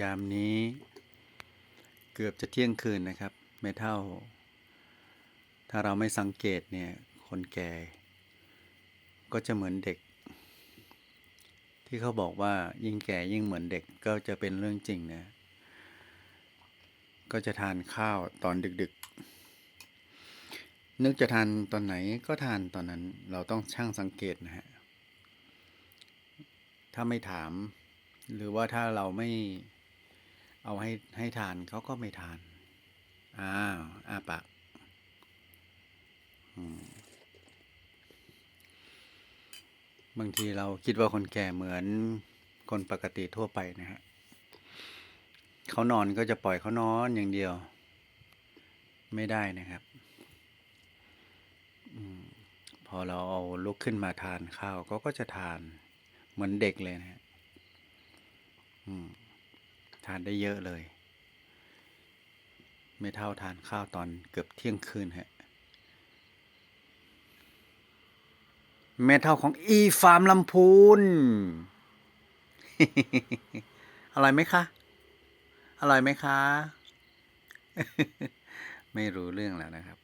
ยามนี้เกือบจะเที่ยงคืนนะครับ ไม่เท่า ถ้าเราไม่สังเกตเนี่ย คนแก่ ก็จะเหมือนเด็ก ที่เขาบอกว่ายิ่งแก่ยิ่งเหมือนเด็กก็จะเป็นเรื่องจริงนะ ก็จะทานข้าวตอนดึกๆ นึกจะทานตอนไหนก็ทานตอนนั้นเราต้องช่างสังเกตนะฮะ ถ้าไม่ถามหรือว่าถ้าเราไม่ เอาให้ให้ทานเขาก็ไม่ทาน อ้าวอ้าปากบางทีเราคิดว่าคนแก่เหมือนคนปกติทั่วไปนะฮะเขานอนก็จะปล่อยเขานอนอย่างเดียว ไม่ได้นะครับอพอเราเอาลุกขึ้นมาทานข้าวเขาก็จะทานเหมือนเด็กเลยนะฮะอืม ทานได้เยอะเลย ไม่เท่าทานข้าวตอนเกือบเที่ยงคืนฮะแม่เท่าของอีฟาร์มลำพูนอร่อยไหมคะ อร่อยไหมคะ ไม่รู้เรื่องแล้วนะครับ